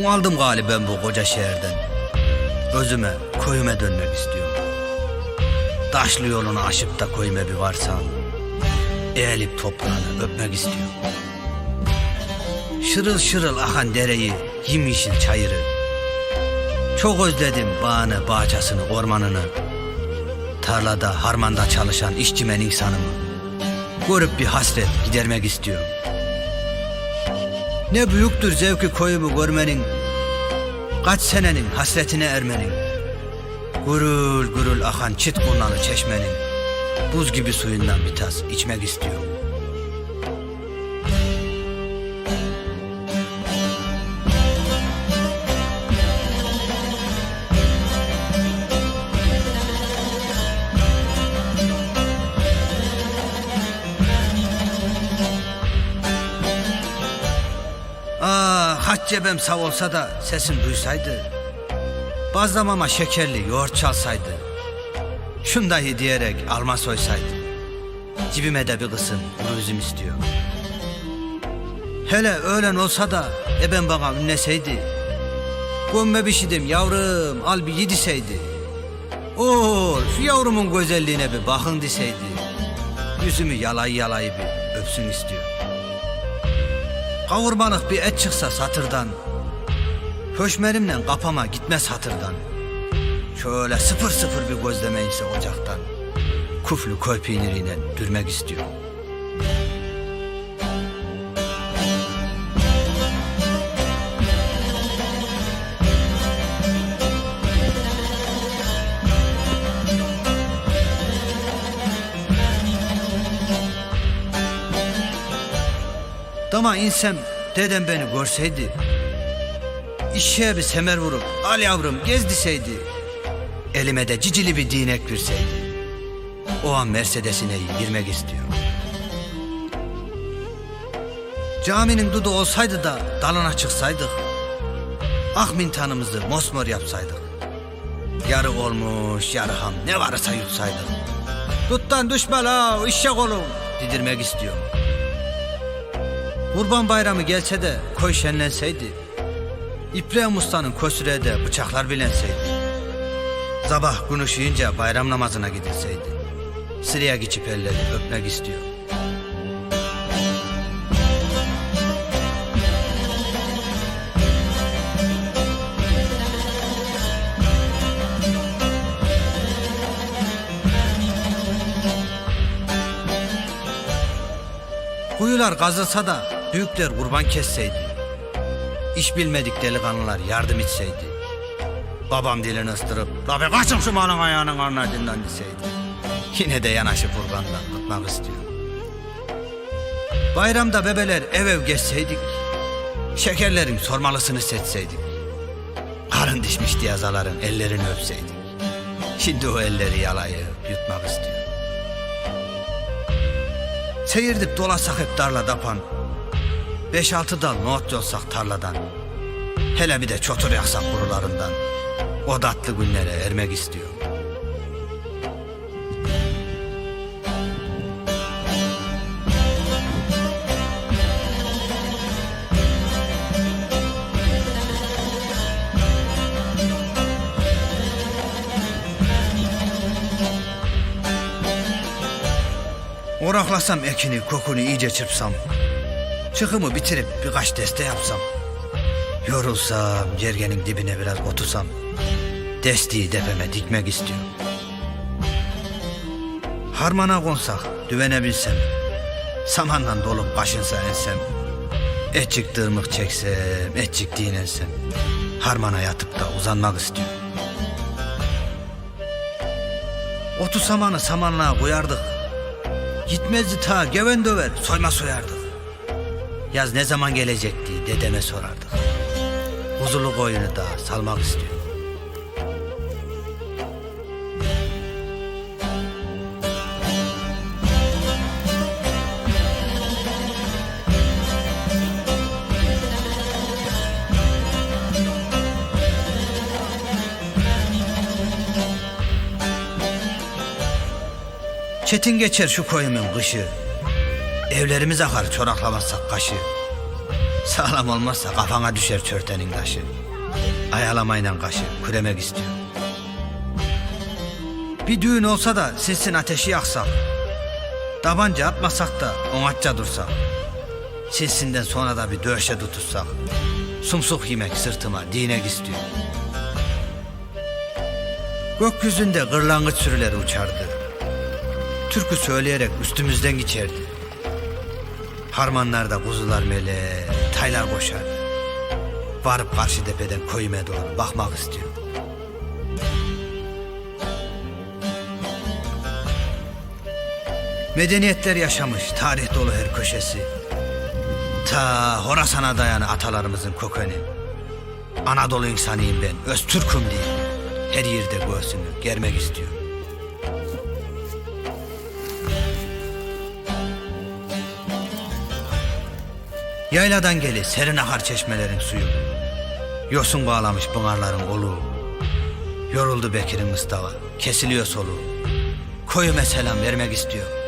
Bunaldım galiba ben bu koca şehirden. Özüme, köyüme dönmek istiyorum. Taşlı yolunu aşıp da köyüme bir varsam. Eğilip toprağını öpmek istiyorum. Şırıl şırıl akan dereyi, yimyeşil çayırı. Çok özledim bağını, bahçesini, ormanını. Tarlada, harmanda çalışan işçimen insanımı. Görüp bir hasret gidermek istiyorum. Ne büyüktür zevki koyumu görmenin, kaç senenin hasretine ermenin. Gurul gurul akan çit kurnalı çeşmenin, buz gibi suyundan bir tas içmek istiyorum. Ah haç cebem sağ olsa da sesim duysaydı. Bazlamama şekerli yoğurt çalsaydı. Şundayı diyerek alma soysaydı. Cibime de bir kısım kuru istiyor. Hele öğlen olsa da e ben bana ünleseydi. Gömme bir yavrum al bir yediseydi. Oo şu yavrumun güzelliğine bir bakın deseydi. Yüzümü yalay yalayı bir öpsün istiyor. Kavurmalık bir et çıksa satırdan Höşmerimle kapama gitmez hatırdan. Şöyle sıfır sıfır bir gözleme inse ocaktan. Kuflu köy peyniriyle dürmek istiyor Dama insem dedem beni görseydi İşe bir semer vurup al yavrum gez deseydi Elime de cicili bir değnek verseydi O an Mercedes'ine girmek istiyorum. Caminin dudu olsaydı da dalına çıksaydık Ah mintanımızı mosmor yapsaydık. Yarı olmuş yarı ham ne varsa yutsaydık. Tuttan düşme la işe olun Didirmek istiyorum Kurban bayramı gelse de koy şenlenseydi İbrahim Usta'nın kösüre de bıçaklar bilenseydi Sabah gün ışıyınca bayram namazına gidilseydi Sıraya geçip elleri öpmek istiyor. Kuyular kazılsa da büyükler kurban kesseydi. İş bilmedik delikanlılar yardım etseydi. Babam dilini ıstırıp, be kaçın şu malın ayağının ardından deseydi. Yine de yanaşıp kurbandan tutmak istiyor. Bayramda bebeler ev ev geçseydik, şekerlerin sormalısını seçseydik. Karın dişmiş diyazaların ellerini öpseydik. Şimdi o elleri yalayıp yutmak istiyor. Seyirdik dolasak hep darla dapan. Beş altı dal nohut yolsak tarladan. Hele bir de çotur yaksak kurularından. O tatlı günlere ermek istiyor. Oraklasam ekini, kokunu iyice çırpsam. Çıkımı bitirip birkaç deste yapsam. Yorulsam, yergenin dibine biraz otursam. Destiği depeme dikmek istiyorum. Harmana konsak, düvene bilsem. Samanla dolup kaşınsa ensem. Etçik dırmık çeksem, etçik dinlensem. Harmana yatıp da uzanmak istiyorum. Otu samanı samanlığa koyardık. Gitmezdi ta geven döver soyma soyardık. Yaz ne zaman gelecekti dedeme sorardık. Huzurlu koyunu da salmak istiyor. Çetin geçer şu koyumun kışı. Evlerimiz akar çoraklamazsak kaşı. Sağlam olmazsa kafana düşer çörtenin taşı. Ayalamayla kaşı küremek istiyor. Bir düğün olsa da silsin ateşi yaksak. Tabanca atmasak da onatça dursak. Silsinden sonra da bir döşe tutuşsak. Sumsuk yemek sırtıma dinek istiyor. Gökyüzünde gırlangıç sürüleri uçardı. Türkü söyleyerek üstümüzden geçerdi. Harmanlarda kuzular mele, taylar koşar. Varıp karşı tepeden koyuma doğru bakmak istiyor. Medeniyetler yaşamış, tarih dolu her köşesi. Ta Horasan'a dayanı atalarımızın kökeni. Anadolu insanıyım ben, Öztürk'üm diye. Her yerde göğsünü germek istiyor. Yayladan geli serin akar çeşmelerin suyu. Yosun bağlamış pınarların oluğu. Yoruldu Bekir'in Mustafa, kesiliyor soluğu. Koyuma selam vermek istiyor.